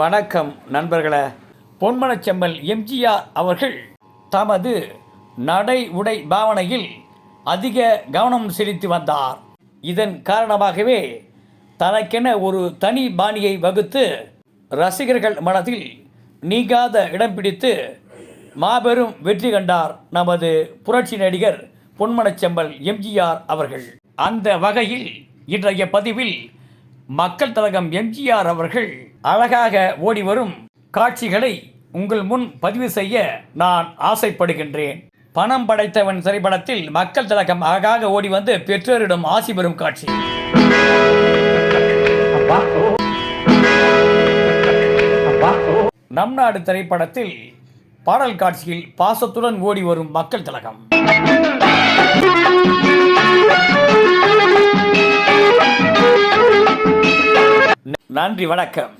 வணக்கம் நண்பர்களே. பொன்மனச்செம்மல் எம்ஜிஆர் அவர்கள் தமது நடை உடை பாவனையில் அதிக கவனம் செலுத்தி வந்தார். இதன் காரணமாகவே தனக்கென ஒரு தனி பாணியை வகுத்து ரசிகர்கள் மனதில் நீங்காத இடம் பிடித்து மாபெரும் வெற்றி கண்டார் நமது புரட்சி நடிகர் பொன்மனச்செம்மல் எம்ஜிஆர் அவர்கள். அந்த வகையில் இன்றைய பதிவில் மக்கள் தலகம் எம்ஜிஆர் அவர்கள் அழகாக ஓடி வரும் காட்சிகளை உங்கள் முன் பதிவு செய்ய நான் ஆசைப்படுகின்றேன். பணம் படைத்தவன் திரைப்படத்தில் மக்கள் தலகம் அழகாக ஓடி வந்து பெற்றோரிடம் ஆசி பெறும் காட்சி. நம் நாடு திரைப்படத்தில் பாடல் காட்சியில் பாசத்துடன் ஓடி வரும் மக்கள் திலகம். நன்றி வணக்கம்.